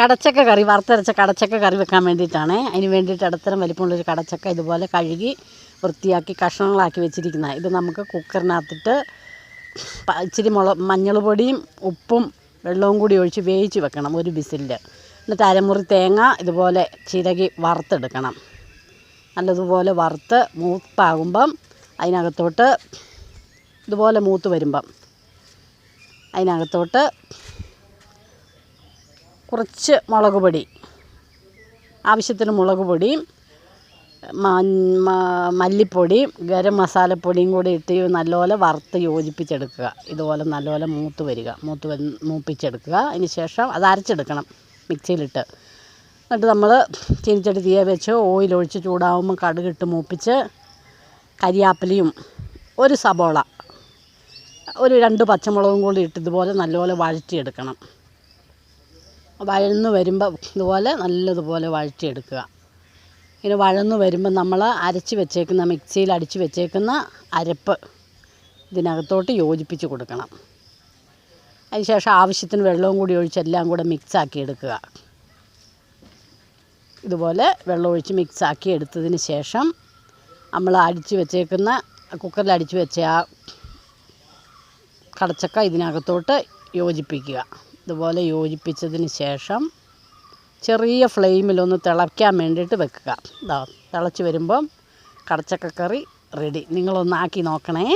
കടച്ചക്ക കറി വറുത്തരച്ച കടച്ചക്ക കറി വെക്കാൻ വേണ്ടിയിട്ടാണ്. അതിന് വേണ്ടിയിട്ട് ഇടത്തരം വലിപ്പമുള്ളൊരു കടച്ചക്ക ഇതുപോലെ കഴുകി വൃത്തിയാക്കി കഷ്ണങ്ങളാക്കി വെച്ചിരിക്കുന്ന ഇത് നമുക്ക് കുക്കറിനകത്തിട്ട് ഇച്ചിരി മുള മഞ്ഞൾ പൊടിയും ഉപ്പും വെള്ളവും കൂടി ഒഴിച്ച് വേവിച്ച് വെക്കണം ഒരു ബിസിലിൽ എന്നിട്ട് അരമുറി തേങ്ങ ഇതുപോലെ ചിരകി വറുത്തെടുക്കണം. നല്ലതുപോലെ വറുത്ത് മൂപ്പാകുമ്പം അതിനകത്തോട്ട് ഇതുപോലെ മൂത്ത് വരുമ്പം അതിനകത്തോട്ട് കുറച്ച് മുളക് പൊടി ആവശ്യത്തിന് മുളക് പൊടിയും മ- മ- മല്ലിപ്പൊടിയും ഗരം മസാലപ്പൊടിയും കൂടി ഇട്ട് നല്ലപോലെ വറുത്ത് യോജിപ്പിച്ചെടുക്കുക. ഇതുപോലെ നല്ലപോലെ മൂത്ത് വരിക. മൂത്ത് വ മൂപ്പിച്ചെടുക്കുക. അതിന് ശേഷം അത് അരച്ചെടുക്കണം മിക്സിയിലിട്ട്. എന്നിട്ട് നമ്മൾ ചീനിച്ചട്ടി തീയ വെച്ച് ഓയിലൊഴിച്ച് ചൂടാവുമ്പോൾ കടുകിട്ട് മൂപ്പിച്ച് കരിയാപ്പിലയും ഒരു സബോള ഒരു രണ്ട് പച്ചമുളകും കൂടി ഇട്ട് ഇതുപോലെ നല്ലപോലെ വഴറ്റിയെടുക്കണം. വഴന്ന് വരുമ്പോൾ ഇതുപോലെ നല്ലതുപോലെ വഴറ്റിയെടുക്കുക. ഇങ്ങനെ വഴന്ന് വരുമ്പോൾ നമ്മൾ അരച്ച് വെച്ചേക്കുന്ന മിക്സിയിൽ അടിച്ച് വെച്ചേക്കുന്ന അരപ്പ് ഇതിനകത്തോട്ട് യോജിപ്പിച്ച് കൊടുക്കണം. അതിന് ശേഷം ആവശ്യത്തിന് വെള്ളവും കൂടി ഒഴിച്ച് എല്ലാം കൂടെ മിക്സാക്കി എടുക്കുക. ഇതുപോലെ വെള്ളമൊഴിച്ച് മിക്സാക്കി എടുത്തതിന് ശേഷം നമ്മൾ അടിച്ച് വെച്ചേക്കുന്ന കുക്കറിൽ അടിച്ച് വെച്ച ആ കടച്ചക്ക ഇതിനകത്തോട്ട് യോജിപ്പിക്കുക. ഇതുപോലെ യോജിപ്പിച്ചതിന് ശേഷം ചെറിയ ഫ്ലെയിമിലൊന്ന് തിളയ്ക്കാൻ വേണ്ടിയിട്ട് വെക്കുക. ഇതാ തിളച്ച് വരുമ്പം കടച്ചക്ക കറി റെഡി നിങ്ങളൊന്നാക്കി നോക്കണേ.